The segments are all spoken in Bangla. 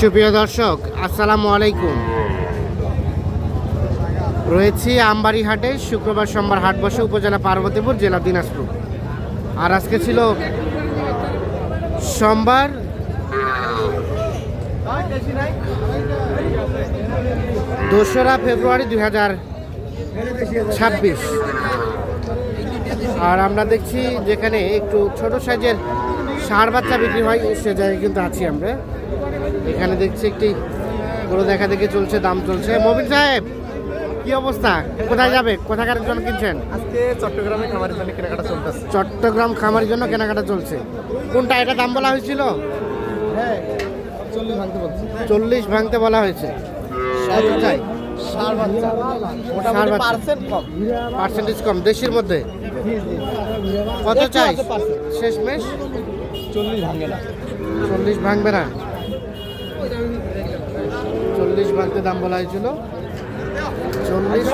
সুপ্রিয় দর্শক, আসসালামু আলাইকুম। রয়েছি আমবাড়ি হাটে শুক্রবার সোমবার হাট বসে উপজেলা পার্বতীপুর, জেলা দিনাজপুর। আর আজকে ছিল সোমবার, দোসরা ফেব্রুয়ারি দুই হাজার ছাব্বিশ। আর আমরা দেখছি যেখানে একটু ছোট সাইজের ষাঁড় বাচ্চা বিক্রি হয়, সে জায়গায় কিন্তু আছি আমরা। এখানে দেখছি একটি গরু দেখা দেখে চলছে দাম চলছে। মবিন সাহেব কি অবস্থা? কোথায় যাবে? কোথাকার জন্য কিনছেন? আজকে চট্টগ্রামে খামারের জন্য কেনাকাটা চলতেছে। চট্টগ্রাম খামারের জন্য কেনাকাটা চলছে। কোনটা এটা দাম বলা হয়েছিল? হ্যাঁ চল্লিশ ভাঙতে বলছি। চল্লিশ ভাঙতে বলা হয়েছে। চাই পার্সেন্টেজ কম দেশের মধ্যে? কত চাই? আছে percent। শেষ মেশ চল্লিশ ভাঙে না। চল্লিশ ভাঙবে না। ভাঙতে দাম বলা হয়েছিল চল্লিশ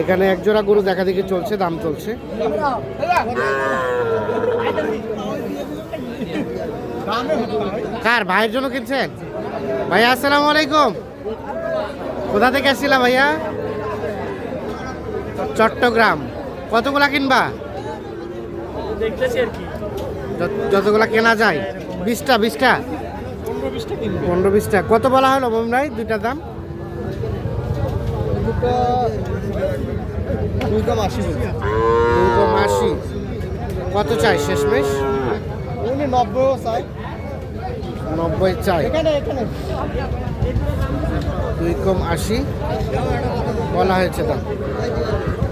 এখানে একজোড়া গরু দেখা দেখি চলছে দাম চলছে। কার, ভাইয়ের জন্য কিনছেন? ভাইয়া আসসালামু আলাইকুম। কোথা থেকে আসছিলা ভাইয়া? চট্টগ্রাম। কতগুলা কিনবা? যতগুলা কেনা যায়। বিশটা বিশটা? পনেরো বিশটা। কত বলা হলো মোম ভাই, দুইটার দাম? কত চাই? শেষমেশ? উনি নব্বই চাই। নব্বই চাই দুই কম আশি। বলা হয়েছে দাম।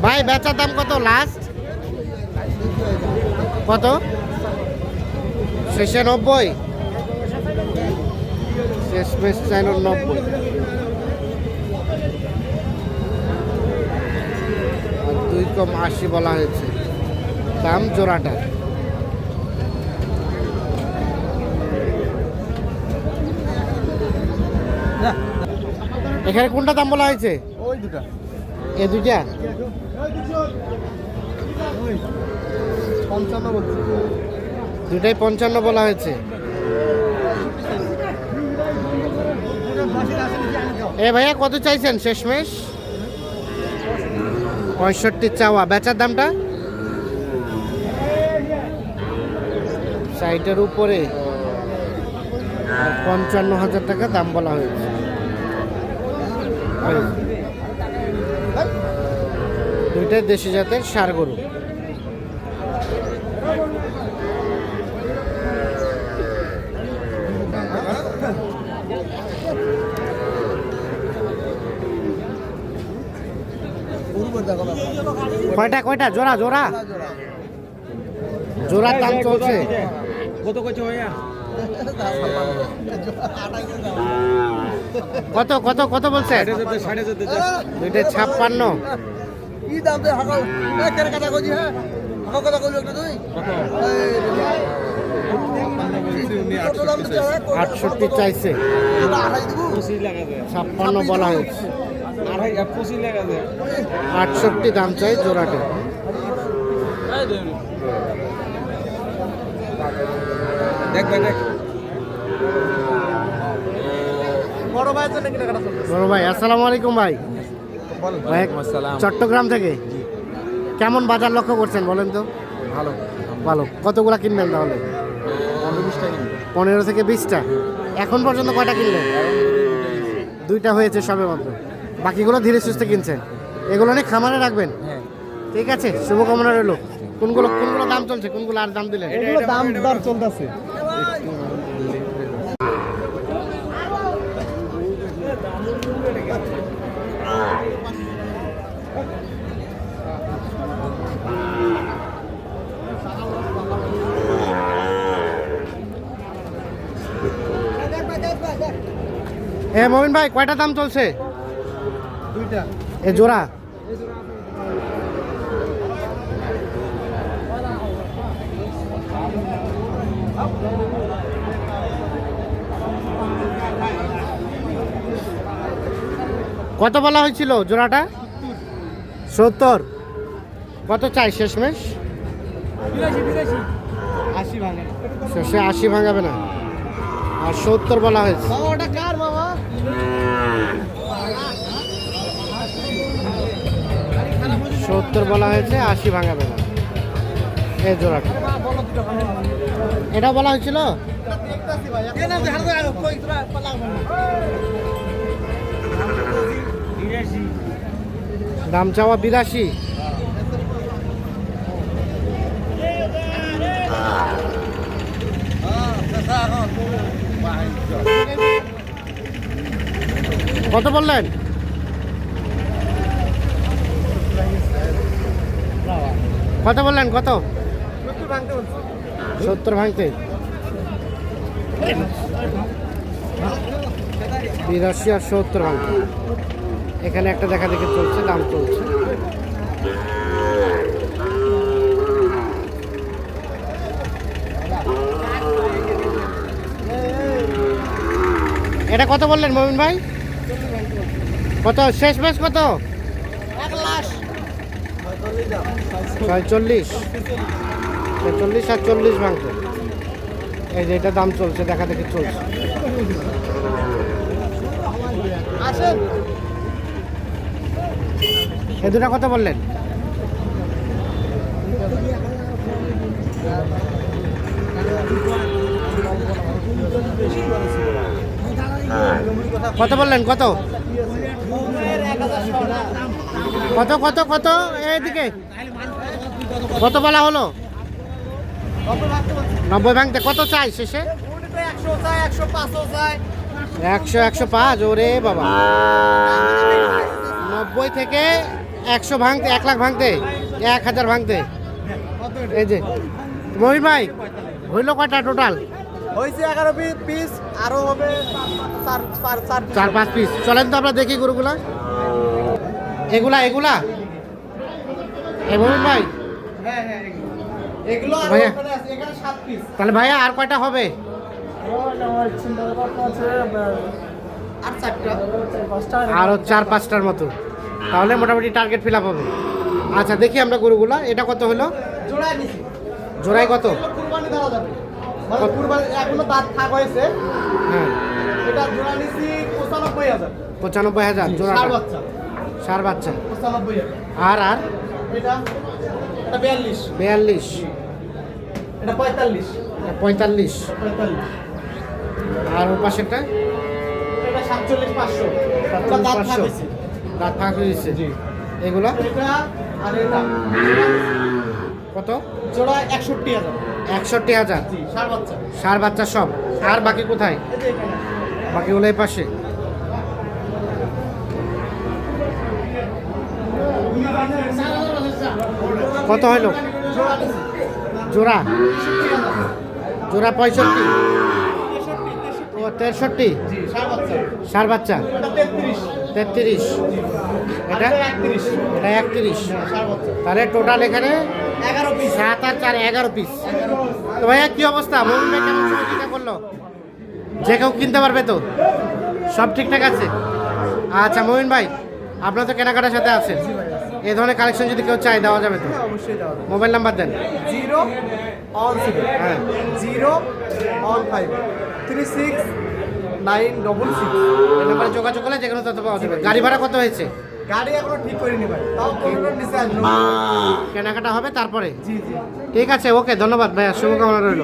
ভাই বেচার দাম কত লাস্ট কত? শেষে নব্বই। শেষ মেশ চাইল নব্বই। দুই কম আশি বলা হয়েছে। দাম জোড়াটা এখানে কোনটা দাম বলা হয়েছে? ওই দুটা। এ বলছি। দুটাই পঞ্চান্ন বলা হয়েছে। এ ভাইয়া কত চাইছেন শেষমেশ? পঁয়ষট্টি চাওয়া। বেচার দামটা? সাইটের উপরে। পঞ্চান্ন হাজার টাকা দাম বলা হয়েছে। দুইটাই দেশি জাতের সার গরু। কয়টা কয়টা? জোড়া জোড়া। জোড়ার দাম চলছে। কত কইছো ভাইয়া? কত কত কত বলছে? দুইটা ছাপ্পান্ন। কি দাম দে হাকাও। কেন কথা কইছি হ্যাঁ? কথা কইলো একটা তুই? হয়? আটষট্টি চাইছে। ছাপ্পান্ন বলা হয়েছে। আটষট্টি দাম চাই জোড়াটা। দেখ ভাই দেখ। বড় ভাই আসসালামু আলাইকুম ভাই। চট্টগ্রাম থেকে? কেমন বাজার লক্ষ্য করছেন বলেন তো? ভালো। ভালো। কতগুলা কিনবেন তাহলে? পনেরো থেকে বিশটা? এখন পর্যন্ত কয়টা কিনলেন? দুইটা হয়েছে সবে মাত্র। বাকিগুলো ধীরে সুস্থে কিনছেন। এগুলো নিয়ে খামারে রাখবেন? হ্যাঁ। ঠিক আছে শুভকামনা রইল। কোনগুলো কোনগুলো দাম চলছে? কোনগুলো আর দাম দিলেন? এগুলো দাম দর চলতেছে। এ মমিন ভাই কয়টা দাম চলছে? দুইটা। এ জোড়া। কত বলা হয়েছিল জোড়াটা? সত্তর। কত চাই শেষমেশ? শেষে আশি ভাঙাবে না। আর সত্তর বলা হয়েছে। সত্তর বলা হয়েছে আশি ভাঙাবে না। এই জোড়াটা। এটা বলা হয়েছিল? দাম চাওয়া বিরাশি কত বললেন? কত বললেন? কত? সত্তর ভাঙতে। বিরাশি আর সত্তর ভাঙতে। এখানে একটা দেখা দেখে চলছে দাম চলছে। এটা কত বললেন মমিন ভাই? কত? শেষ ম্যাচ কত? ছয়চল্লিশ। ছয়চল্লিশ আর চল্লিশ ভাঙতে এই যে এটা দাম চলছে, দেখা দেখি চলছে। এ দুটা কত বললেন। কত বললেন? কত? কত কত কত? এইদিকে। কত বলা হলো? নব্বই ভাঙতে কত চাই শেষে? একশো একশো পাঁচ, ওরে বাবা। নব্বই থেকে একশো ভাঙতে এক লাখ ভাঙতে এক হাজার ভাঙতে। এই যে মহির ভাই হইল কয়টা টোটাল? হয়েছে এগারো পিস আরও হবে চার পাঁচ পিস। চলেন তো আমরা দেখি গরুগুলা। এগুলা এগুলা? এ মহির ভাই। হ্যাঁ হ্যাঁ এগুলো। ভাইয়া। ওখানে আছে, এখানে সাত পিস। তাহলে ভাইয়া আর কয়টা হবে? আর আরও চার পাঁচটার মতো। তাহলে মোটামুটি টার্গেট ফিল আপ হবে। আচ্ছা দেখি আমরা গরুগুলা। এটা কত হলো? জোড়ায় কত? কুরবানি দেওয়া যাবে। মানে কুরবানি এখনও দাঁত থাক হয়েছে। হ্যাঁ। এটা জোড়া নিছি পঁচানব্বই হাজার। জোড়া সার বাচ্চা। আর আর? বিয়াল্লিশ। পঁয়তাল্লিশ। আর ওর পাশেরটা এটা সাতচল্লিশ পাঁচশো। দাঁত ফাঁক হয়েছে। এগুলো? কত? জোড়া একষট্টি হাজার। একষট্টি হাজার। সার বাচ্চা। সব। আর বাকি কোথায়? বাকিগুলো এই পাশে। কত হলো জোড়া? জোড়া পঁয়ষট্টি। ও তেষট্টি। বাচ্চা। সার বাচ্চা। তেত্রিশ। এটা? এটা একত্রিশ। তাহলে টোটাল এখানে এগারো পিস সাত আর চার এগারো পিস তো ভাইয়া কি অবস্থা? ভাই কেমন সহযোগিতা করল? যে কেউ কিনতে পারবে তো? সব ঠিকঠাক আছে? আচ্ছা মমিন ভাই আপনার তো কেনাকাটার সাথে আছেন। এ ধরনের কালেকশন যদি কেউ চাই দেওয়া যাবে তো? যাবে। মোবাইল নাম্বার দেন। Zero seven. হ্যাঁ। Zero one five. Three six nine double six এই নাম্বারে যোগাযোগ করলে যে কোনো তথ্য পাওয়া যাবে। গাড়ি ভাড়া কত হয়েছে? গাড়ি এখনও ঠিক করিনি ভাই। তাও নিচে কেনাকাটা হবে তারপরে? জি জি। ঠিক আছে ওকে ধন্যবাদ ভাইয়া শুভকামনা রইল।